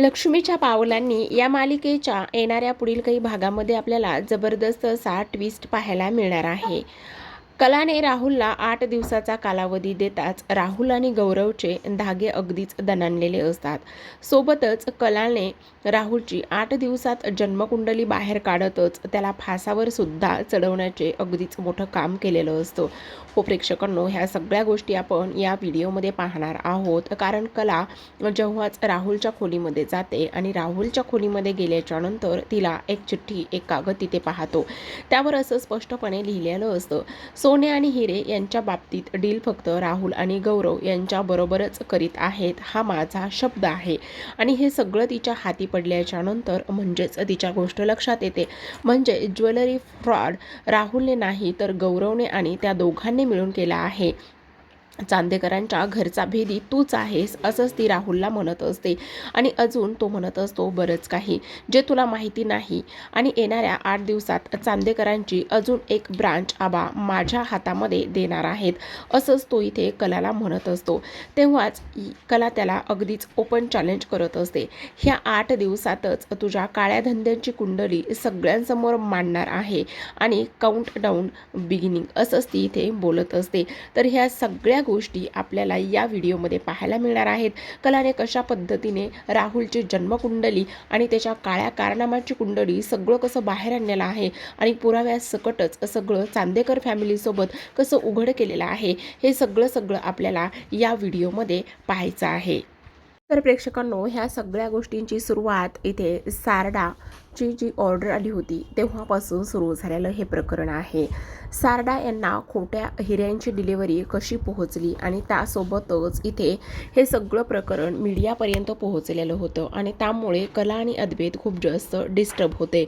लक्ष्मीच्या पावलांनी या मालिकेच्या येणाऱ्या पुढील काही भागामध्ये आपल्याला जबरदस्त असा ट्विस्ट पाहायला मिळणार आहे. कलाने राहुलला आठ दिवसाचा कालावधी देताच राहुल आणि गौरवचे धागे अगदीच दणाणलेले असतात. सोबतच कलाने राहुलची आठ दिवसात जन्मकुंडली बाहेर काढतच त्याला फासावर सुद्धा चढवण्याचे अगदीच मोठं काम केलेलं असतं. हो प्रेक्षकांनो ह्या सगळ्या गोष्टी आपण या व्हिडिओमध्ये पाहणार आहोत. कारण कला जेव्हाच राहुलच्या खोलीमध्ये जाते आणि राहुलच्या खोलीमध्ये गेल्याच्यानंतर तिला एक चिठ्ठी एक कागद तिथे पाहतो. त्यावर असं स्पष्टपणे लिहिलेलं असतं. सोने आणि हिरे यांच्या बाबतीत डील फक्त राहुल आणि गौरव यांच्याबरोबरच करीत आहेत हा माझा शब्द आहे. आणि हे सगळं तिच्या हाती पडल्याच्या नंतर म्हणजेच तिच्या गोष्ट लक्षात येते. म्हणजे ज्वेलरी फ्रॉड राहुलने नाही तर गौरवने आणि त्या दोघांनी मिळून केला आहे. चांदेकरांच्या घरचा भेदी तूच आहेस असंच ती राहुलला म्हणत असते. आणि अजून तो म्हणत असतो बरंच काही जे तुला माहिती नाही. आणि येणाऱ्या आठ दिवसात चांदेकरांची अजून एक ब्रांच आबा माझ्या हातामध्ये देणार आहेत असंच तो इथे कलाला म्हणत असतो. तेव्हाच कला त्याला अगदीच ओपन चॅलेंज करत असते. ह्या आठ दिवसातच तुझ्या काळ्या धंद्यांची कुंडली सगळ्यांसमोर मांडणार आहे. आणि काउंट डाऊन बिगिनिंग असंच ती इथे बोलत असते. तर ह्या सगळ्या गोष्टी आपल्याला या व्हिडिओमध्ये पाहायला मिळणार आहेत. कलाने कशा पद्धतीने राहुलची जन्मकुंडली आणि त्याच्या काळ्या कारनामाची कुंडली सगळं कसं बाहेर आणलेलं आहे आणि पुराव्यासकटच सगळं चांदेकर फॅमिलीसोबत कसं उघड केलेलं आहे हे सगळं सगळं आपल्याला या व्हिडिओमध्ये पाहायचं आहे. तर प्रेक्षकांनो ह्या सगळ्या गोष्टींची सुरुवात इथे सारडा सारडाची जी ऑर्डर आली होती तेव्हापासून सुरू झालेलं हे प्रकरण आहे. सारडा यांना खोट्या हिऱ्यांची डिलिव्हरी कशी पोहोचली आणि त्यासोबतच इथे हे सगळं प्रकरण मीडियापर्यंत पोहोचलेलं होतं आणि त्यामुळे कला आणि अद्वैत खूप जास्त डिस्टर्ब होते.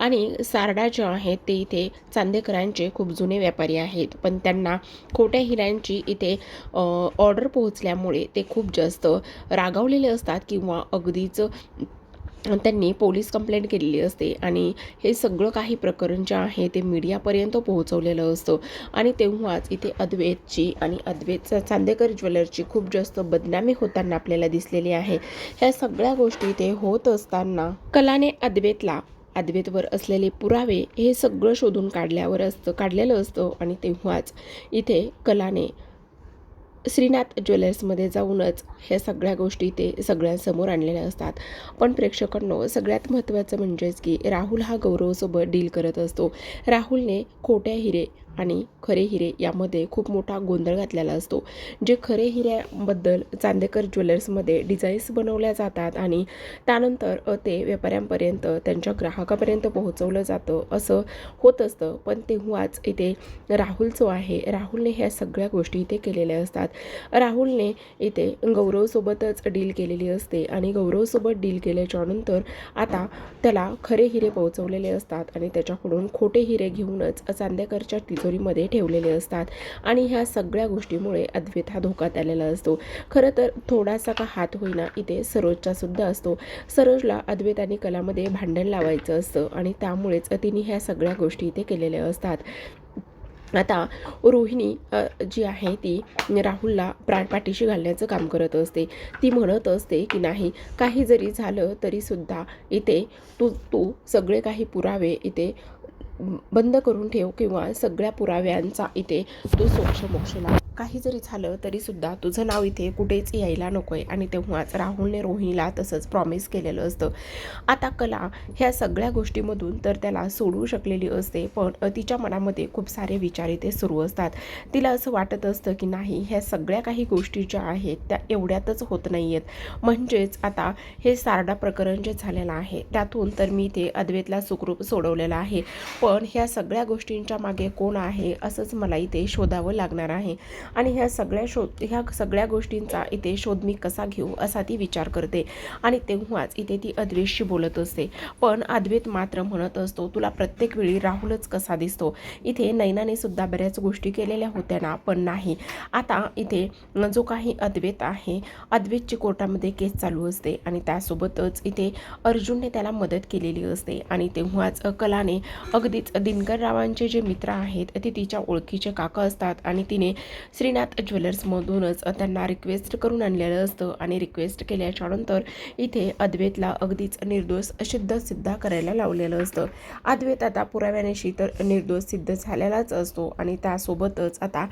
आणि सारडा जे आहेत ते इथे चांदेकरांचे खूप जुने व्यापारी आहेत. पण त्यांना खोट्या हिऱ्यांची इथे ऑर्डर पोहोचल्यामुळे ते खूप जास्त रागावलेले असतात किंवा अगदीच त्यांनी पोलीस कंप्लेंट केलेली असते. आणि हे सगळं काही प्रकरण जे आहे ते मीडियापर्यंत पोहोचवलेलं असतं. आणि तेव्हाच इथे अद्वैतची आणि अद्वैत चांदेकर ज्वेलरची खूप जास्त बदनामी होताना आपल्याला दिसलेली आहे. ह्या सगळ्या गोष्टी इथे होत असताना कलाने अद्वैतला अद्वैतवर असलेले पुरावे हे सगळं शोधून काढल्यावर असतं काढलेलं असतं. आणि तेव्हाच इथे कलाने श्रीनाथ ज्वेलर्समध्ये जाऊनच ह्या सगळ्या गोष्टी ते सगळ्यांसमोर आणलेल्या असतात. पण प्रेक्षकांनो सगळ्यात महत्त्वाचं म्हणजेच की राहुल हा गौरवसोबत डील करत असतो. राहुलने खोट्या हिरे आणि खरे हिरे यामध्ये खूप मोठा गोंधळ घातलेला असतो. जे खरे हिऱ्याबद्दल चांदेकर ज्वेलर्समध्ये डिझाईन्स बनवल्या जातात आणि त्यानंतर ते व्यापाऱ्यांपर्यंत त्यांच्या ग्राहकापर्यंत पोहोचवलं जातं असं होत असतं. पण तेव्हाच इथे राहुल जो आहे राहुलने ह्या सगळ्या गोष्टी इथे केलेल्या असतात. राहुलने इथे गौरवसोबतच डील केलेली असते आणि गौरवसोबत डील केल्याच्यानंतर आता त्याला खरे हिरे पोहोचवलेले असतात आणि त्याच्याकडून खोटे हिरे घेऊनच चांदेकरच्या तिजोरीमध्ये ठेवलेले असतात. आणि ह्या सगळ्या गोष्टीमुळे अद्वैत हा धोक्यात आलेला असतो. खरं तर थोडासा का हात होईना इथे सरोजचा सुद्धा असतो. सरोजला अद्वैत आणि कलामध्ये भांडण लावायचं असतं आणि त्यामुळेच तिने ह्या सगळ्या गोष्टी इथे केलेल्या असतात. आता रोहिणी जी आहे ती राहुलला प्राणपाठीशी घालण्याचं काम करत असते. ती म्हणत असते की नाही काही जरी झालं तरीसुद्धा इथे तू तू सगळे काही पुरावे इथे बंद करून ठेव किंवा सगळ्या पुराव्यांचा इथे तू सोक्ष मोक्ष लाव. काही जरी झालं तरीसुद्धा तुझं नाव इथे कुठेच यायला नको आहे आणि तेव्हाच राहुलने रोहिणीला तसंच प्रॉमिस केलेलं असतं. आता कला ह्या सगळ्या गोष्टीमधून तर त्याला सोडवू शकलेली असते पण तिच्या मनामध्ये खूप सारे विचार इथे सुरू असतात. तिला असं वाटत असतं की नाही ह्या सगळ्या काही गोष्टी ज्या आहेत त्या एवढ्यातच होत नाही आहेत म्हणजेच आता हे सारडा प्रकरण जे झालेलं आहे त्यातून तर मी ते अद्वैतला सुखरूप सोडवलेलं आहे. पण ह्या सगळ्या गोष्टींच्या मागे कोण आहे असंच मला इथे शोधावं लागणार आहे. आणि ह्या सगळ्या शोध ह्या सगळ्या गोष्टींचा इथे शोध मी कसा घेऊ असा ती विचार करते. आणि तेव्हाच इथे ती अद्वेतशी बोलत असते. पण अद्वैत मात्र म्हणत असतो तुला प्रत्येक वेळी राहुलच कसा दिसतो? इथे नैनाने सुद्धा बऱ्याच गोष्टी केलेल्या होत्या ना पण नाही. आता इथे जो काही अद्वैत आहे अद्वैतची कोर्टामध्ये केस चालू असते आणि त्यासोबतच इथे अर्जुनने त्याला मदत केलेली असते. आणि तेव्हाच कलाने अगदीच दिनकररावांचे जे मित्र आहेत ते तिच्या ओळखीचे काका असतात आणि तिने श्रीनाथ ज्वेलर्समधूनच त्यांना रिक्वेस्ट करून आणलेलं असतं आणि रिक्वेस्ट केल्याच्यानंतर इथे अद्वैतला अगदीच निर्दोष सिद्ध सिद्ध करायला लावलेलं असतं. अद्वैत आता पुराव्यानेशी तर निर्दोष सिद्ध झालेलाच असतो आणि त्यासोबतच आता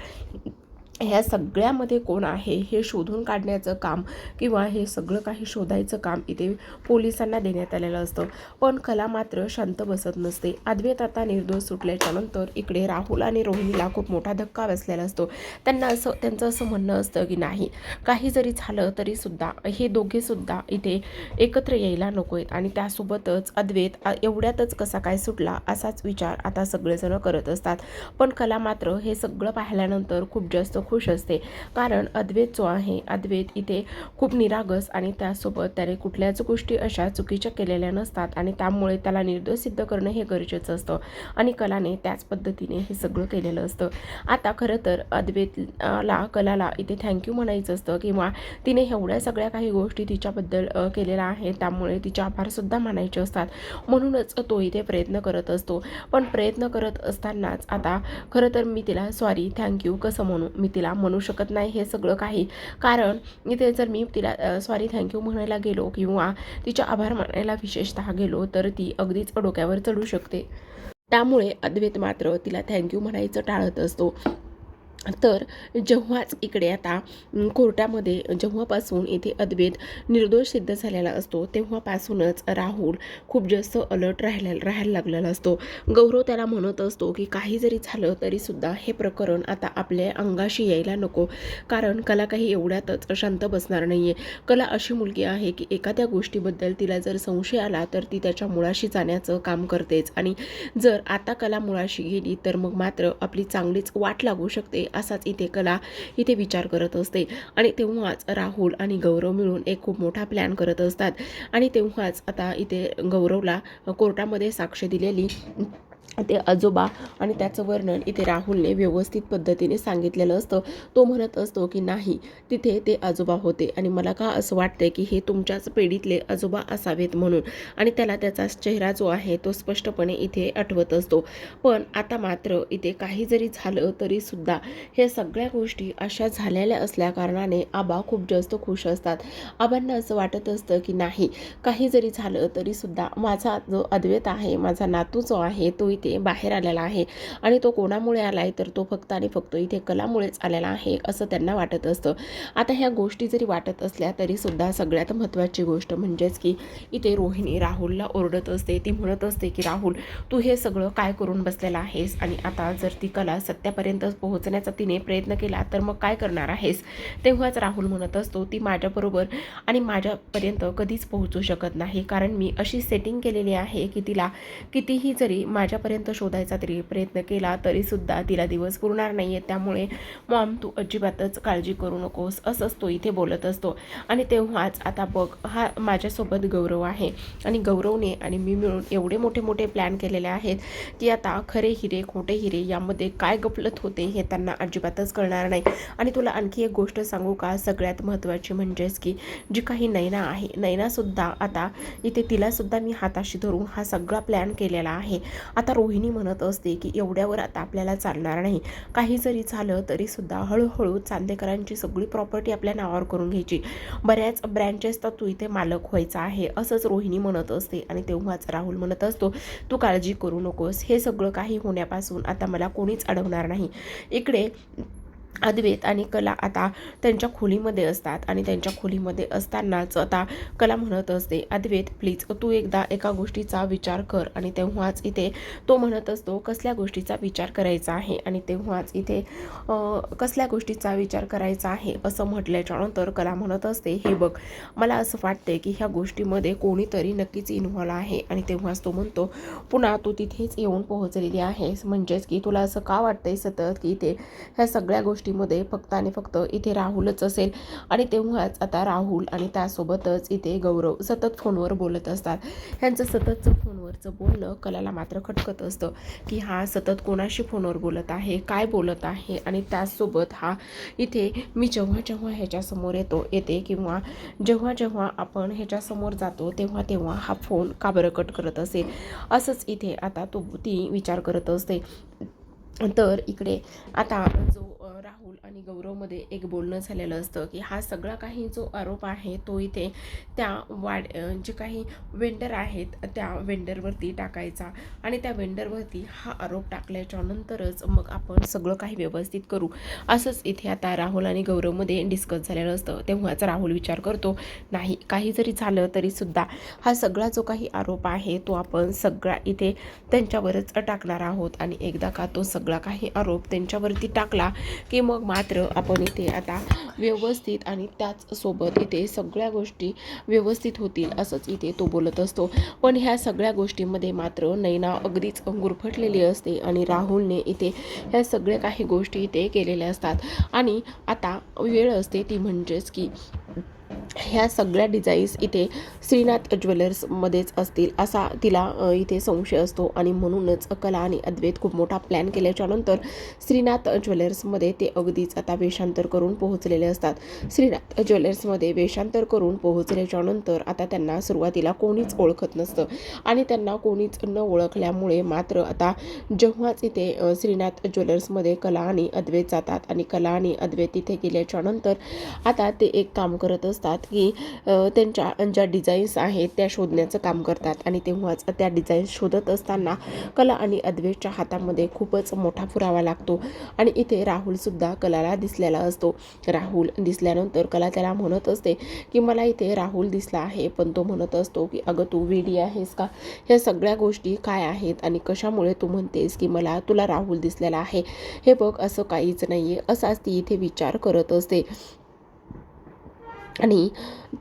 ह्या सगळ्यामध्ये कोण आहे हे शोधून काढण्याचं काम किंवा हे सगळं काही शोधायचं काम इथे पोलिसांना देण्यात आलेलं असतं. पण कला मात्र शांत बसत नसते. अद्वैत आता निर्दोष सुटल्याच्यानंतर इकडे राहुल आणि रोहिणीला खूप मोठा धक्का बसलेला असतो. त्यांना असं त्यांचं असं म्हणणं असतं की नाही काही जरी झालं तरीसुद्धा हे दोघेसुद्धा इथे एकत्र यायला नको आहेत. आणि त्यासोबतच अद्वैत एवढ्यातच कसा काय सुटला असाच विचार आता सगळेजण करत असतात. पण कला मात्र हे सगळं पाहिल्यानंतर खूप जास्त खुश असते. कारण अद्वैत जो आहे अद्वैत इथे खूप निरागस आणि त्यासोबत त्याने कुठल्याच गोष्टी अशा चुकीच्या केलेल्या नसतात आणि त्यामुळे त्याला निर्दोष सिद्ध करणं हे गरजेचं असतं. आणि कलाने त्याच पद्धतीने हे सगळं केलेलं असतं. आता खरं तर अद्वैतला कलाला इथे थँक्यू म्हणायचं असतं किंवा तिने एवढ्या सगळ्या काही गोष्टी तिच्याबद्दल केलेल्या आहेत त्यामुळे तिचे आभारसुद्धा मानायचे असतात. म्हणूनच तो इथे प्रयत्न करत असतो. पण प्रयत्न करत असतानाच आता खरं तर मी तिला सॉरी थँक्यू कसं म्हणू? मी तिला म्हणू शकत नाही हे सगळं काही. कारण इथे जर मी तिला सॉरी थँक्यू म्हणायला गेलो किंवा तिच्या आभार मानायला विशेषतः गेलो तर ती अगदीच डोक्यावर चढू शकते. त्यामुळे अद्वैत मात्र तिला थँक्यू म्हणायचं टाळत असतो. तर जेव्हाच इकडे आता कोर्टामध्ये जेव्हापासून इथे अद्वैत निर्दोष सिद्ध झालेला असतो तेव्हापासूनच राहुल खूप जास्त अलर्ट राहिला राहायला लागलेला असतो. गौरव त्याला म्हणत असतो की काही जरी झालं तरीसुद्धा हे प्रकरण आता आपल्या अंगाशी यायला नको. कारण कला काही एवढ्यातच शांत बसणार नाही आहे कला अशी मुलगी आहे की एखाद्या गोष्टीबद्दल तिला जर संशय आला तर ती त्याच्या मुळाशी जाण्याचं काम करतेच. आणि जर आता कला मुळाशी गेली तर मग मात्र आपली चांगलीच वाट लागू शकते असाच इथे कला इथे विचार करत असते. आणि तेव्हाच राहुल आणि गौरव मिळून एक खूप मोठा प्लॅन करत असतात. आणि तेव्हाच आता इथे गौरवला कोर्टामध्ये साक्ष दिलेली ते आजोबा आणि त्याचं वर्णन इथे राहुलने व्यवस्थित पद्धतीने सांगितलेलं असतं. तो म्हणत असतो की नाही तिथे ते आजोबा होते आणि मला का असं वाटतंय की हे तुमच्याच पिढीतले आजोबा असावेत म्हणून? आणि त्याला त्याचा चेहरा जो आहे तो स्पष्टपणे इथे आठवत असतो. पण आता मात्र इथे काही जरी झालं तरीसुद्धा हे सगळ्या गोष्टी अशा झालेल्या असल्याकारणाने आबा खूप जास्त खुश असतात. आबांना असं वाटत असतं की नाही काही जरी झालं तरीसुद्धा माझा जो अद्वैत आहे माझा नातू जो आहे तो इथे बाहेर आलेला आहे. आणि तो कोणामुळे आला आहे तर तो फक्त आणि फक्त इथे कलामुळेच आलेला आहे असं त्यांना वाटत असतं. आता ह्या गोष्टी जरी वाटत असल्या तरीसुद्धा सगळ्यात महत्त्वाची गोष्ट म्हणजेच की इथे रोहिणी राहुलला ओरडत असते. ती म्हणत असते की राहुल तू हे सगळं काय करून बसलेला आहेस? आणि आता जर ती कला सत्यापर्यंत पोहोचण्याचा तिने प्रयत्न केला तर मग काय करणार आहेस? तेव्हाच राहुल म्हणत असतो ती माझ्याबरोबर आणि माझ्यापर्यंत कधीच पोहोचू शकत नाही. कारण मी अशी सेटिंग केलेली आहे की तिला कितीही जरी माझ्यापर्यंत शोधायचा तरी प्रयत्न केला तरीसुद्धा तिला दिवस पुरणार नाही आहे त्यामुळे मॉम तू अजिबातच काळजी करू नकोस असंच तो इथे बोलत असतो. आणि तेव्हाच आता बघ हा माझ्यासोबत गौरव आहे. आणि गौरवने आणि मी मिळून एवढे मोठे मोठे प्लॅन केलेले आहेत की आता खरे हिरे खोटे हिरे यामध्ये काय गपलत होते हे त्यांना अजिबातच कळणार नाही. आणि तुला आणखी एक गोष्ट सांगू का? सगळ्यात महत्त्वाची म्हणजेच की जी काही नैना आहे नैनासुद्धा आता इथे तिलासुद्धा मी हाताशी धरून हा सगळा प्लॅन केलेला आहे. आता रोहिणी म्हणत असते की एवढ्यावर आता आपल्याला चालणार नाही. काही जरी झालं तरीसुद्धा हळूहळू चांदेकरांची सगळी प्रॉपर्टी आपल्या नावावर करून घ्यायची. बऱ्याच ब्रँचेसचा तू इथे मालक व्हायचा आहे असंच रोहिणी म्हणत असते आणि तेव्हाच राहुल म्हणत असतो तू काळजी करू नकोस. हे सगळं काही होण्यापासून आता मला कोणीच अडवणार नाही. इकडे अद्वैत आणि कला आता त्यांच्या खोलीमध्ये असतात आणि त्यांच्या खोलीमध्ये असतानाच आता कला म्हणत असते अद्वैत प्लीज तू एकदा एका गोष्टीचा विचार कर. आणि तेव्हाच इथे तो म्हणत असतो कसल्या गोष्टीचा विचार करायचा आहे? आणि तेव्हाच इथे कसल्या गोष्टीचा विचार करायचा आहे? असं म्हटल्याच्यानंतर कला म्हणत असते हे बघ मला असं वाटते की ह्या गोष्टीमध्ये कोणीतरी नक्कीच इन्व्हॉल्व आहे. आणि तेव्हाच तो म्हणतो पुन्हा तू तिथेच येऊन पोहोचलेली आहेस. म्हणजेच की तुला असं का वाटतंय सतत की इथे ह्या सगळ्या गोष्टी गोष्टीमध्ये फक्त आणि फक्त इथे राहुलच असेल. आणि तेव्हाच आता राहुल आणि त्यासोबतच इथे गौरव सतत फोनवर बोलत असतात. ह्यांचं सततचं फोनवरचं बोलणं कलाला मात्र खटकत असतं की हा सतत कोणाशी फोनवर बोलत आहे काय बोलत आहे आणि त्याचसोबत हा इथे मी जेव्हा जेव्हा ह्याच्यासमोर येतो येते किंवा जेव्हा जेव्हा आपण ह्याच्यासमोर जातो तेव्हा तेव्हा हा फोन का बरं कट करत असेल असंच इथे आता तो ती विचार करत असते. तर इकडे आता जो अ, एक बोलणं झालेलं असतं की हा सगळा काही जो आरोप आहे तो इथे त्या वाड जे काही वेंडर आहेत त्या वेंडरवरती टाकायचा. आणि त्या वेंडरवरती हा आरोप टाकल्याच्या नंतरच मग आपण सगळं काही व्यवस्थित करू. असंच इथे आता राहुल आणि गौरवमध्ये डिस्कस झालेलं असतं. तेव्हाच राहुल विचार करतो नाही काही जरी झालं तरीसुद्धा हा सगळा जो काही आरोप आहे तो आपण सगळा इथे त्यांच्यावरच टाकणार आहोत. आणि एकदा का तो सगळा काही आरोप त्यांच्यावरती टाकला की मग मात्र आपण पण इथे आता व्यवस्थित आणि त्याचसोबत इथे सगळ्या गोष्टी व्यवस्थित होतील असंच इथे तो बोलत असतो. पण ह्या सगळ्या गोष्टींमध्ये मात्र नैना अगदीच गुरफटलेली असते आणि राहुलने इथे ह्या सगळ्या काही गोष्टी इथे केलेल्या असतात. आणि आता वेळ असते ती म्हणजेच की ह्या सगळ्या डिझाईन्स इथे श्रीनाथ ज्वेलर्समध्येच असतील असा तिला इथे संशय असतो. आणि म्हणूनच कला आणि अद्वैत खूप मोठा प्लॅन केल्याच्यानंतर श्रीनाथ ज्वेलर्समध्ये ते अगदीच आता वेषांतर करून पोहोचलेले असतात. श्रीनाथ ज्वेलर्समध्ये वेषांतर करून पोहोचल्याच्यानंतर आता त्यांना सुरुवातीला कोणीच ओळखत नसतं. आणि त्यांना कोणीच न ओळखल्यामुळे मात्र आता जेव्हाच इथे श्रीनाथ ज्वेलर्समध्ये कला आणि अद्वैत जातात आणि कला आणि अद्वैत तिथे गेल्याच्यानंतर आता ते एक काम करत असतात. की त्यांच्या ज्या डिझाईन्स आहेत त्या शोधण्याचं काम करतात. आणि तेव्हाच त्या डिझाईन्स शोधत असताना कला आणि अद्वेषच्या हातामध्ये खूपच मोठा पुरावा लागतो. आणि इथे राहुलसुद्धा कलाला दिसलेला असतो. राहुल दिसल्यानंतर कला त्याला म्हणत असते की मला इथे राहुल दिसला आहे. पण तो म्हणत असतो की अगं तू वेडी आहेस का? ह्या सगळ्या गोष्टी काय आहेत आणि कशामुळे तू म्हणतेस की मला तुला राहुल दिसलेला आहे. हे बघ असं काहीच नाही आहे असाच ती इथे विचार करत असते. आणि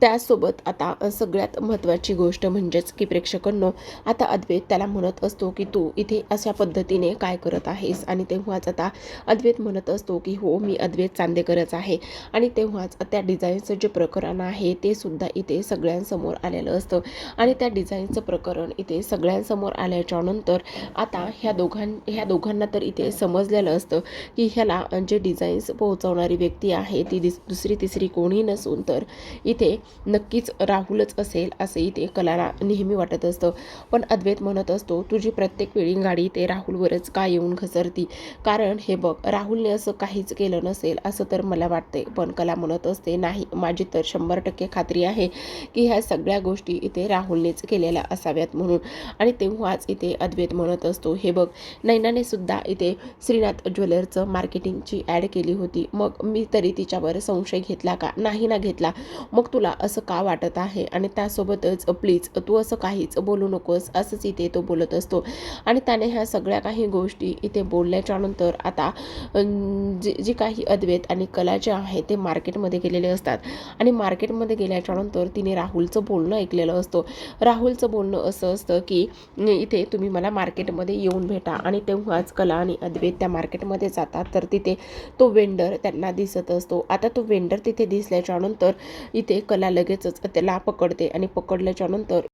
त्यासोबत आता सगळ्यात महत्त्वाची गोष्ट म्हणजेच की प्रेक्षकांनो आता अद्वैत त्याला म्हणत असतो की तू इथे अशा पद्धतीने काय करत आहेस? आणि तेव्हाच आता अद्वैत म्हणत असतो की हो मी अद्वैत चांदेकरच आहे. आणि तेव्हाच त्या डिझाईनचं जे प्रकरण आहे ते सुद्धा इथे सगळ्यांसमोर आलेलं असतं. आणि त्या डिझाईनचं प्रकरण इथे सगळ्यांसमोर आल्याच्यानंतर आता ह्या दोघां ह्या दोघांना तर इथे समजलेलं असतं की ह्याला जे डिझाईन्स पोहोचवणारी व्यक्ती आहे ती दिस दुसरी तिसरी कोणी नसून तर तर इथे नक्कीच राहुलच असेल असे इथे कलाला नेहमी वाटत असतं. पण अद्वैत म्हणत असतो तुझी प्रत्येक वेळी गाडी ते राहुलवरच का येऊन घसरती? कारण हे बघ राहुलने असं काहीच केलं नसेल असं तर मला वाटते पण कला म्हणत असते नाही माझी तर शंभर टक्के खात्री आहे की ह्या सगळ्या गोष्टी इथे राहुलनेच केलेल्या असाव्यात म्हणून. आणि तेव्हाच इथे अद्वैत म्हणत असतो हे बघ नैनाने सुद्धा इथे श्रीनाथ ज्वेलरचं मार्केटिंगची ॲड केली होती. मग मी तरी तिच्यावर संशय घेतला का? नाही ना घेतला. मग तुला असं का वाटत आहे? आणि त्यासोबतच प्लीज तू असं काहीच बोलू नकोस असंच इथे तो बोलत असतो. आणि त्याने ह्या सगळ्या काही गोष्टी इथे बोलल्याच्या नंतर आता जे जी जी काही अद्वैत आणि कला जे आहे ते मार्केटमध्ये गेलेले असतात. आणि मार्केटमध्ये गेल्याच्यानंतर तिने राहुलचं बोलणं ऐकलेलं असतं. राहुलचं बोलणं असं असतं की इथे तुम्ही मला मार्केटमध्ये येऊन भेटा. आणि तेव्हाच कला आणि अद्वैत त्या मार्केटमध्ये जातात. तर तिथे तो वेंडर त्यांना दिसत असतो. आता तो वेंडर तिथे दिसल्याच्या नंतर इथे कला लगेचच त्याला पकडते आणि पकडल्याच्या नंतर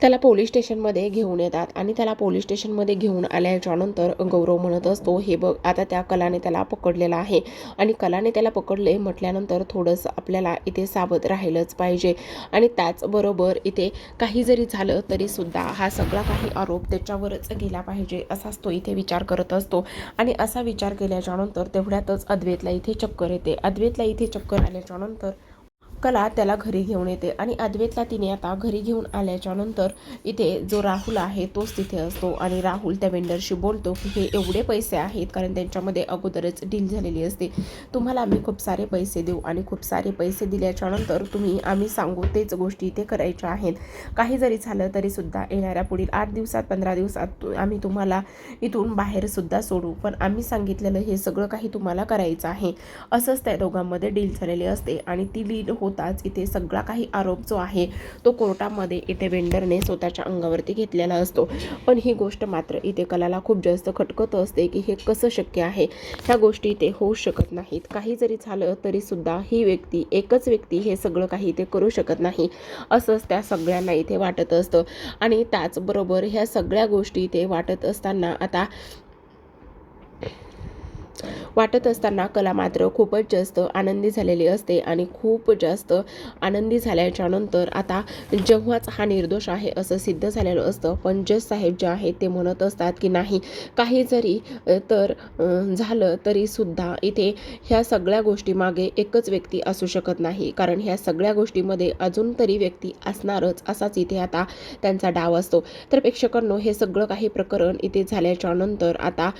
त्याला पोलीस स्टेशनमध्ये घेऊन येतात आणि त्याला पोलीस स्टेशनमध्ये घेऊन आल्याच्यानंतर गौरव म्हणत असतो हे बघ आता त्या कलाने त्याला पकडलेला आहे. आणि कलाने त्याला पकडले म्हटल्यानंतर थोडंसं आपल्याला इथे सावध राहिलंच पाहिजे. आणि त्याचबरोबर इथे काही जरी झालं तरी सुद्धा हा सगळा काही आरोप त्याच्यावरच गेला पाहिजे असाच तो इथे विचार करत असतो. आणि असा विचार केल्याच्यानंतर तेवढ्यातच अद्वैतला इथे चक्कर येते. अद्वैतला इथे चक्कर आल्याच्यानंतर कला त्याला घरी घेऊन येते आणि अद्वैतला तिने आता घरी घेऊन आल्याच्यानंतर इथे जो राहुल आहे तोच तिथे असतो आणि राहुल त्या वेंडरशी बोलतो की हे एवढे पैसे आहेत कारण त्यांच्यामध्ये अगोदरच डील झालेली असते. तुम्हाला आम्ही खूप सारे पैसे देऊ आणि खूप सारे पैसे दिल्याच्यानंतर तुम्ही आम्ही सांगू तेच गोष्टी इथे करायच्या आहेत. काही जरी झालं तरीसुद्धा येणाऱ्या पुढील आठ दिवसात पंधरा दिवसात आम्ही तुम्हाला इथून बाहेरसुद्धा सोडू. पण आम्ही सांगितलेलं हे सगळं काही तुम्हाला करायचं आहे. असंच त्या दोघांमध्ये डील झालेली असते आणि ती डील होत होताच इथे सगळा काही आरोप जो आहे तो कोर्टामध्ये इथे वेंडरने स्वतःच्या अंगावरती घेतलेला असतो. पण ही गोष्ट मात्र इथे कलाला खूप जास्त खटकत असते की हे कसं शक्य आहे? ह्या गोष्टी इथे होऊ शकत नाहीत. काही जरी झालं तरीसुद्धा ही व्यक्ती एकच व्यक्ती हे सगळं काही इथे करू शकत नाही असंच त्या सगळ्यांना इथे वाटत असतं. आणि त्याचबरोबर ह्या सगळ्या गोष्टी इथे वाटत असताना आता वाटत असताना कला मात्र खूपच जास्त आनंदी झालेली असते आणि खूप जास्त आनंदी झाल्याच्यानंतर आता जेव्हाच हा निर्दोष आहे असं सिद्ध झालेलं असतं. पण जज साहेब जे आहेत ते म्हणत असतात की नाही काही जरी तर झालं तरी सुद्धा इथे ह्या सगळ्या गोष्टीमागे एकच व्यक्ती असू शकत नाही. कारण ह्या सगळ्या गोष्टीमध्ये अजून तरी व्यक्ती असणारच असाच इथे आता त्यांचा डाव असतो. तर प्रेक्षकांनो हे सगळं काही प्रकरण इथे झाल्याच्यानंतर आता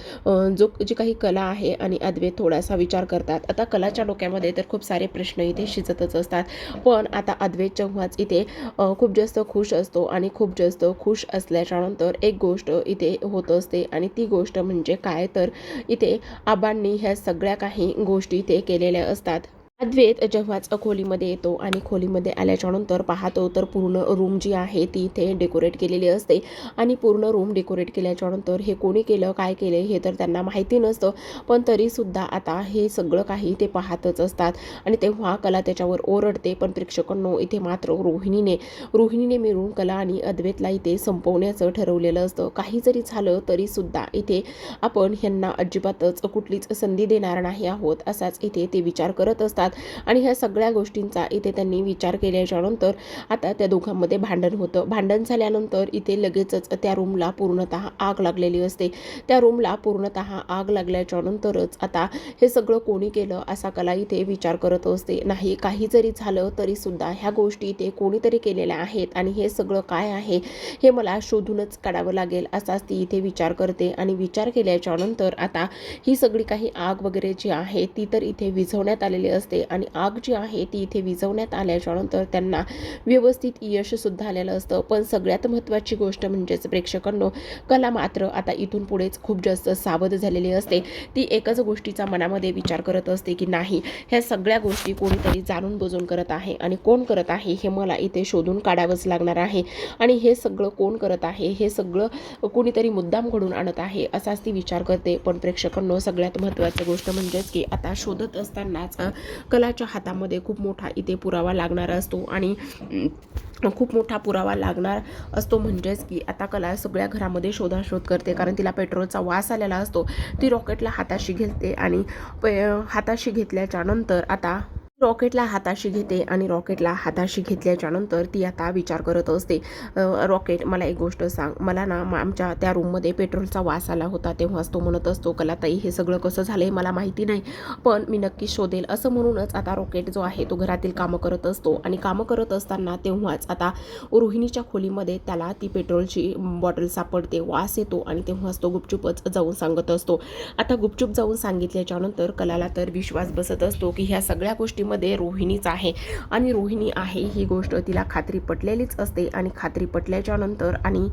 जो जी काही कला आहे आणि अद्वैत थोडासा विचार करतात. आता कलाच्या डोक्यामध्ये तर खूप सारे प्रश्न इथे शिजतच असतात. पण आता अद्वैत जेव्हाच इथे खूप जास्त खुश असतो आणि खूप जास्त खुश असल्याच्या नंतर एक गोष्ट इथे होत असते आणि ती गोष्ट म्हणजे काय? तर इथे आबांनी ह्या सगळ्या काही गोष्टी इथे केलेल्या असतात. अद्वैत जेव्हाच खोलीमध्ये येतो आणि खोलीमध्ये आल्याच्यानंतर पाहतो तर पूर्ण रूम जी आहे ती इथे डेकोरेट केलेली असते. आणि पूर्ण रूम डेकोरेट केल्याच्यानंतर हे कोणी केलं काय केलं हे तर त्यांना माहिती नसतं. पण तरीसुद्धा आता हे सगळं काही ते पाहतच असतात. आणि तेव्हा कला त्याच्यावर ओरडते. पण प्रेक्षकांनो इथे मात्र रोहिणीने रोहिणीने मिळून कला आणि अद्वैतला इथे संपवण्याचं ठरवलेलं असतं. काही जरी झालं तरीसुद्धा इथे आपण ह्यांना अजिबातच कुठलीच संधी देणार नाही आहोत असाच इथे ते विचार करत असतात. आणि ह्या सगळ्या गोष्टींचा इथे त्यांनी विचार केल्याच्यानंतर आता त्या दोघांमध्ये भांडण होतं. भांडण झाल्यानंतर इथे लगेचच त्या रूमला पूर्णतः आग लागलेली असते. त्या रूमला पूर्णतः आग लागल्याच्यानंतरच आता हे सगळं कोणी केलं असा कला इथे विचार करत असते. नाही काही जरी झालं तरी सुद्धा ह्या गोष्टी इथे कोणीतरी केलेल्या आहेत आणि हे सगळं काय आहे हे मला शोधूनच काढावं लागेल असाच ती इथे विचार करते आणि विचार केल्याच्यानंतर आता ही सगळी काही आग वगैरे जी आहे ती तर इथे विझवण्यात आलेली असते. आणि आग जी आहे ती इथे विझवण्यात आल्याच्यानंतर त्यांना व्यवस्थित यशसुद्धा आलेलं असतं. पण सगळ्यात महत्त्वाची गोष्ट म्हणजेच प्रेक्षकांनो कला मात्र आता इथून पुढेच खूप जास्त सावध झालेली असते. ती एकच गोष्टीचा मनामध्ये विचार करत असते की नाही ह्या सगळ्या गोष्टी कोणीतरी जाणून बुजून करत आहे आणि कोण करत आहे हे मला इथे शोधून काढावंच लागणार आहे. आणि हे सगळं कोण करत आहे हे सगळं कोणीतरी मुद्दाम घडून आणत आहे असाच ती विचार करते. पण प्रेक्षकांनो सगळ्यात महत्त्वाची गोष्ट म्हणजेच की आता शोधत असतानाच कलाच्या हातामध्ये खूप मोठा इथे पुरावा लागणार असतो आणि खूप मोठा पुरावा लागणार असतो म्हणजेच की आता कला सगळ्या घरामध्ये शोधाशोध करते कारण तिला पेट्रोलचा वास आलेला असतो. ती रॉकेटला हाताशी घेते आणि प- हाताशी घेतल्याच्या नंतर आता रॉकेटला हाताशी घेते आणि रॉकेटला हाताशी घेतल्याच्यानंतर ती आता विचार करत असते रॉकेट मला एक गोष्ट सांग. मला ना मा- आमच्या त्या रूममध्ये पेट्रोलचा वास आला होता तेव्हाच तो म्हणत असतो कलाताई हे सगळं कसं झालं मला माहिती नाही पण मी नक्की शोधेल. असं म्हणूनच आता रॉकेट जो आहे तो घरातील कामं करत असतो आणि कामं करत असताना तेव्हाच आता रोहिणीच्या खोलीमध्ये त्याला ती पेट्रोलची बॉटल सापडते वास येतो आणि तेव्हाच तो गुपचूपच जाऊन सांगत असतो. आता गुपचूप जाऊन सांगितल्याच्यानंतर कलाला तर विश्वास बसत असतो की ह्या सगळ्या गोष्टीमध्ये रोहिणीच आहे. आणि रोहिणी आहे ही गोष्ट तिला खात्री पटलेलीच असते आणि खात्री पटल्याच्या नंतर आणि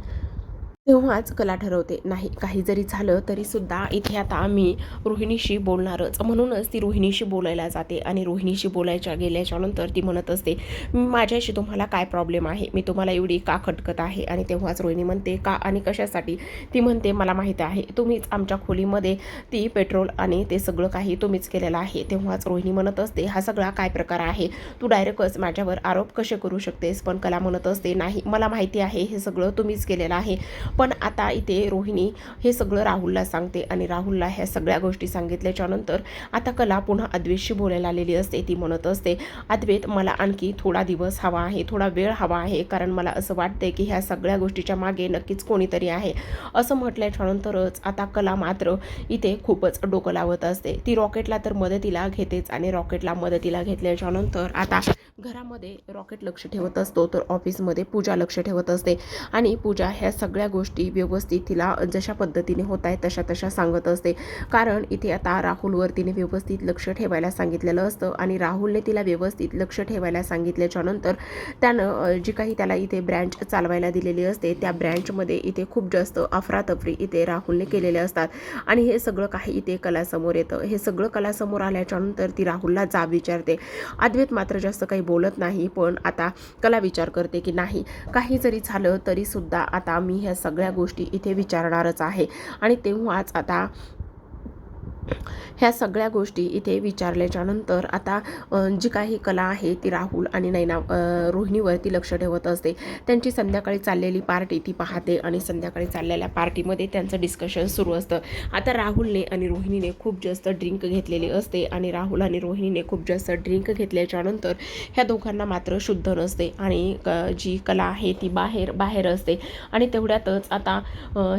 तेव्हाच कला ठरवते. नाही काही जरी झालं तरी सुद्धा इथे आता आम्ही रोहिणीशी बोलणारच. म्हणूनच ती रोहिणीशी बोलायला जाते आणि रोहिणीशी बोलायच्या गेल्याच्यानंतर ती म्हणत असते माझ्याशी तुम्हाला काय प्रॉब्लेम आहे? मी तुम्हाला एवढी का खटकत आहे? आणि तेव्हाच रोहिणी म्हणते का आणि कशासाठी? ती म्हणते मला माहीत आहे. तुम्हीच आमच्या खोलीमध्ये ती पेट्रोल आणि ते सगळं काही तुम्हीच केलेलं आहे. तेव्हाच रोहिणी म्हणत असते हा सगळा काय प्रकार आहे? तू डायरेक्टच माझ्यावर आरोप कसे करू शकतेस? पण कला म्हणत असते नाही मला माहिती आहे. हे सगळं तुम्हीच केलेलं आहे. पण आता इथे रोहिणी हे सगळं राहुलला सांगते आणि राहुलला ह्या सगळ्या गोष्टी सांगितल्याच्या नंतर आता कला पुन्हा अद्वेतशी बोलायला आलेली असते ती म्हणत असते अद्वैत मला आणखी थोडा दिवस हवा आहे थोडा वेळ हवा आहे कारण मला असं वाटते की ह्या सगळ्या गोष्टीच्या मागे नक्कीच कोणीतरी आहे. असं म्हटल्याच्या नंतरच आता कला मात्र इथे खूपच डोकं लावत असते. ती रॉकेटला तर मदतीला घेतेच आणि रॉकेटला मदतीला घेतल्याच्या नंतर आता घरामध्ये रॉकेट लक्ष ठेवत असतो तर ऑफिसमध्ये पूजा लक्ष ठेवत असते आणि पूजा ह्या सगळ्या गोष्टी गोष्टी व्यवस्थित तिला जशा पद्धतीने होत आहेत तशा तशा सांगत असते. कारण इथे आता राहुलवर तिने व्यवस्थित लक्ष ठेवायला सांगितलेलं असतं आणि राहुलने तिला व्यवस्थित लक्ष ठेवायला सांगितल्याच्या नंतर त्यानं जी काही त्याला इथे ब्रँच चालवायला दिलेली असते त्या ब्रँचमध्ये इथे खूप जास्त अफरातफरी इथे राहुलने केलेले असतात. आणि हे सगळं काही इथे कलासमोर येतं. हे सगळं कलासमोर आल्याच्यानंतर ती राहुलला जाब विचारते. अद्वैत मात्र जास्त काही बोलत नाही पण आता कला विचार करते की नाही. काही जरी झालं तरी सुद्धा आता मी ह्या सगळ्या गोष्टी इथे विचारणारच आहे. आणि तेव्हाच आता ह्या सगळ्या गोष्टी इथे विचारल्याच्या नंतर आता जी काही कला आहे ती राहुल आणि नैना रोहिणीवरती लक्ष ठेवत असते. त्यांची संध्याकाळी चाललेली पार्टी ती पाहते आणि संध्याकाळी चाललेल्या पार्टीमध्ये त्यांचं डिस्कशन सुरू असतं. आता राहुलने आणि रोहिणीने खूप जास्त ड्रिंक घेतलेली असते आणि राहुल आणि रोहिणीने खूप जास्त ड्रिंक घेतल्याच्या नंतर ह्या दोघांना मात्र शुद्ध नसते आणि क- जी कला आहे ती बाहेर बाहेर असते. आणि तेवढ्यातच आता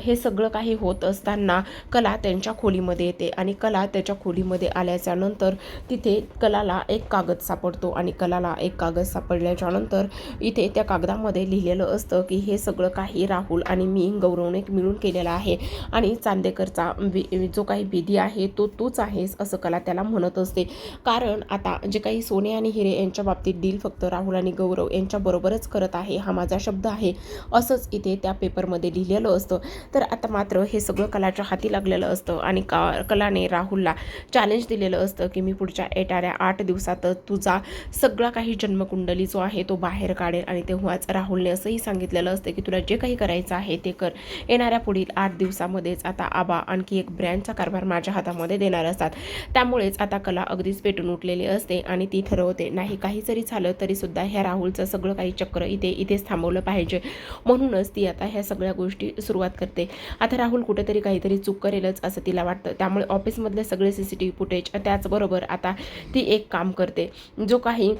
हे सगळं काही होत असताना कला त्यांच्या खोलीमध्ये येते आणि कला त्याच्या खोलीमध्ये आल्याच्यानंतर तिथे कलाला एक कागद सापडतो आणि कलाला एक कागद सापडल्याच्या नंतर इथे त्या कागदामध्ये लिहिलेलं असतं की हे सगळं काही राहुल आणि मी गौरवने मिळून केलेलं आहे. आणि चांदेकरचा वि- जो काही विधी आहे तो तूच आहेस असं कला त्याला म्हणत असते. कारण आता जे काही सोने आणि हिरे यांच्या बाबतीत डील फक्त राहुल आणि गौरव यांच्याबरोबरच करत आहे हा माझा शब्द आहे असंच इथे त्या पेपरमध्ये लिहिलेलं असतं. तर आता मात्र हे सगळं कलाच्या हाती लागलेलं असतं आणि का कलाने राहुलला चॅलेंज दिलेलं असतं की मी पुढच्या येणाऱ्या आठ दिवसातच तुझा सगळा काही जन्मकुंडली जो आहे तो बाहेर काढेल आणि तेव्हाच राहुलने असंही सांगितलेलं असतं की तुला जे काही करायचं आहे ते कर. येणाऱ्या पुढील आठ दिवसामध्येच आता आबा आणखी एक ब्रँडचा कारभार माझ्या हातामध्ये देणार असतात. त्यामुळेच आता कला अगदीच पेटून उठलेली असते आणि ती ठरवते. नाही काही जरी झालं तरी सुद्धा ह्या राहुलचं सगळं काही चक्र इथे इथेच थांबवलं पाहिजे. म्हणूनच ती आता ह्या सगळ्या गोष्टी सुरुवात करते. आता राहुल कुठेतरी काहीतरी चूक करेलच असं तिला वाटतं. त्यामुळे ऑफिस ऑफिसमधले सगळे C C T V footage त्याचबरोबर आता ती एक काम करते. जो काही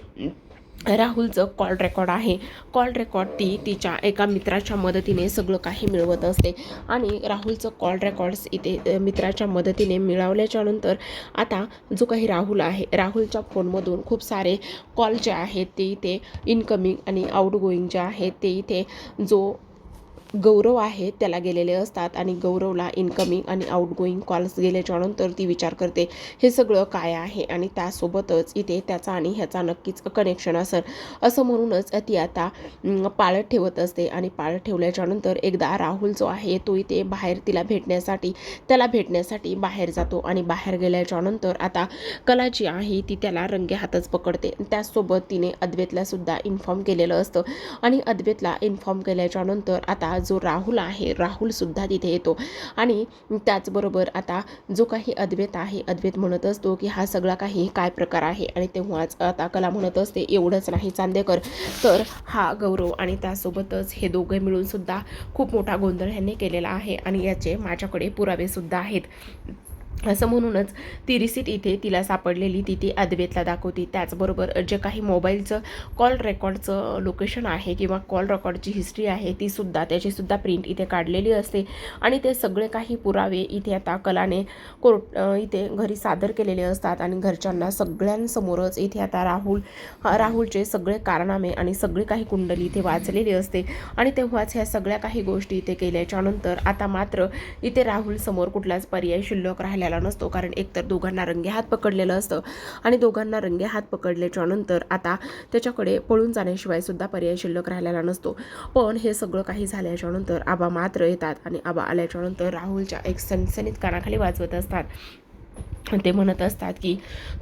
राहुलचं कॉल रेकॉर्ड आहे. कॉल रेकॉर्ड ती तिच्या एका मित्राच्या मदतीने सगळं काही मिळवत असते. आणि राहुलचं कॉल रेकॉर्ड्स इथे मित्राच्या मदतीने मिळवल्याच्या नंतर आता जो काही राहुल आहे राहुलच्या फोनमधून खूप सारे कॉल जे आहेत ते इथे इनकमिंग आणि आउटगोईंग जे आहेत ते इथे जो गौरव आहे त्याला गेलेले असतात आणि गौरवला इनकमिंग आणि आउटगोईंग कॉल्स गेल्याच्यानंतर ती विचार करते हे सगळं काय आहे? आणि त्यासोबतच इथे त्याचा आणि ह्याचा नक्कीच कनेक्शन असेल. असं म्हणूनच ती आता पाळत ठेवत असते आणि पाळत ठेवल्याच्यानंतर एकदा राहुल जो आहे तो इथे बाहेर तिला भेटण्यासाठी त्याला भेटण्यासाठी बाहेर जातो आणि बाहेर गेल्याच्यानंतर आता कला जी आहे ती त्याला रंगे हातच पकडते. त्याचसोबत तिने अद्वेतलासुद्धा इन्फॉर्म केलेलं असतं. आणि अद्वेतला इन्फॉर्म केल्याच्यानंतर आता जो राहुल आहे राहुल सुद्धा तिथे येतो. आणि त्याचबरोबर आता जो काही अद्वैत आहे अद्वैत म्हणत असतो की हा सगळा काही काय प्रकार आहे? आणि तेव्हाच आता कला म्हणत असते एवढंच नाही चांदेकर. तर हा गौरव आणि त्यासोबतच हे दोघे मिळून सुद्धा खूप मोठा गोंधळ ह्यांनी केलेला आहे. आणि याचे माझ्याकडे पुरावेसुद्धा आहेत. असं म्हणूनच ती रिसीट इथे तिला सापडलेली ती ती अद्वेतला दाखवते. त्याचबरोबर जे काही मोबाईलचं कॉल रेकॉर्डचं लोकेशन आहे किंवा कॉल रेकॉर्डची हिस्ट्री आहे ती सुद्धा प्रिंट इथे काढलेली असते. आणि ते सगळे काही पुरावे इथे आता कलाने कोर्ट इथे घरी सादर केलेले असतात आणि घरच्यांना सगळ्यांसमोरच इथे आता राहुल राहुलचे सगळे कारनामे आणि सगळी काही कुंडली इथे वाचलेली असते. आणि तेव्हाच ह्या सगळ्या काही गोष्टी इथे केल्याच्यानंतर आता मात्र इथे राहुल समोर कुठलाच पर्याय शिल्लक राहिला राहिलेला नसतो कारण एकतर दोघांना रंगे हात पकडलेलं असतं. आणि दोघांना रंगे हात पकडल्याच्या नंतर आता त्याच्याकडे पळून जाण्याशिवाय सुद्धा पर्याय शिल्लक राहिलेला नसतो. पण हे सगळं काही झाल्याच्यानंतर आबा मात्र येतात आणि आबा आल्याच्यानंतर राहुलच्या एक सनसनीत कानाखाली वाजवत असतात. ते म्हणत असतात की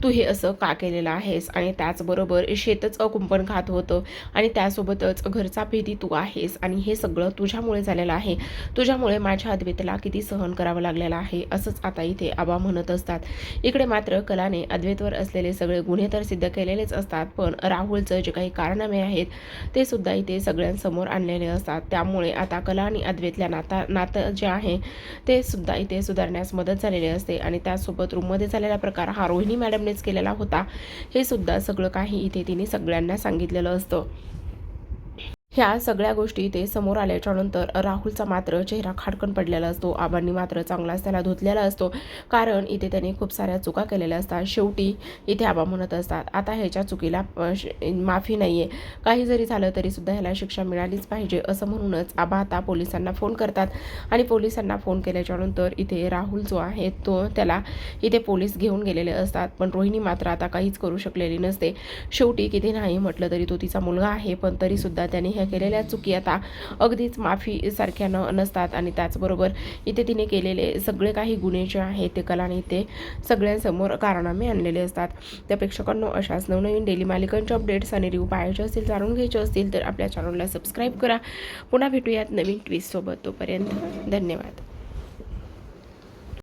तू हे असं का केलेलं आहेस? आणि त्याचबरोबर शेतच कुंपण खात होतं आणि त्यासोबतच घरचा भेदी तू आहेस आणि हे सगळं तुझ्यामुळे झालेलं आहे. तुझ्यामुळे माझ्या अद्वैतला किती सहन करावं लागलेलं आहे असंच आता इथे आबा म्हणत असतात. इकडे मात्र कलाने अद्वैतवर असलेले सगळे गुन्हे तर सिद्ध केलेलेच असतात पण राहुलचं जे काही कारनामे आहेत ते सुद्धा इथे सगळ्यांसमोर आणलेले असतात. त्यामुळे आता कला आणि अद्वैतल्या नाता नातं जे आहे ते सुद्धा इथे सुधारण्यास मदत झालेली असते आणि त्यासोबत रूममध्ये झालेला प्रकार हा रोहिणी मॅडमनेच केलेला होता. हे सुद्धा सगळं काही इथे तिने सगळ्यांना सांगितलेलं असतं. ह्या सगळ्या गोष्टी ते समोर आल्याच्यानंतर राहुलचा मात्र चेहरा खाडकन पडलेला असतो. आबांनी मात्र चांगलाच त्याला धुतलेला असतो. कारण इथे त्याने खूप साऱ्या चुका केलेल्या असतात. शेवटी इथे आबा म्हणत असतात आता ह्याच्या चुकीला श- माफी नाही आहे काही जरी झालं तरी सुद्धा ह्याला शिक्षा मिळालीच पाहिजे. असं म्हणूनच आबा आता पोलिसांना फोन करतात. आणि पोलिसांना फोन केल्याच्यानंतर इथे राहुल जो आहे तो त्याला इथे पोलीस घेऊन गेलेले असतात. पण रोहिणी मात्र आता काहीच करू शकलेली नसते. शेवटी किती नाही म्हटलं तरी तो तिचा मुलगा आहे पण तरीसुद्धा त्याने ह्या केलेल्या चुकी आता अगदीच माफीसारख्या न नसतात आणि त्याचबरोबर इथे तिने केलेले सगळे काही गुन्हे जे आहेत ते कलाने इथे सगळ्यांसमोर कारणामे आणलेले असतात. त्या प्रेक्षकांनो अशाच नवनवीन डेली मालिकांचे अपडेट्स आणि रिव्ह पाहायचे असतील जाणून घ्यायचे असतील तर आपल्या चॅनलला सबस्क्राईब करा. पुन्हा भेटूयात नवीन ट्विस्टसोबत तोपर्यंत धन्यवाद.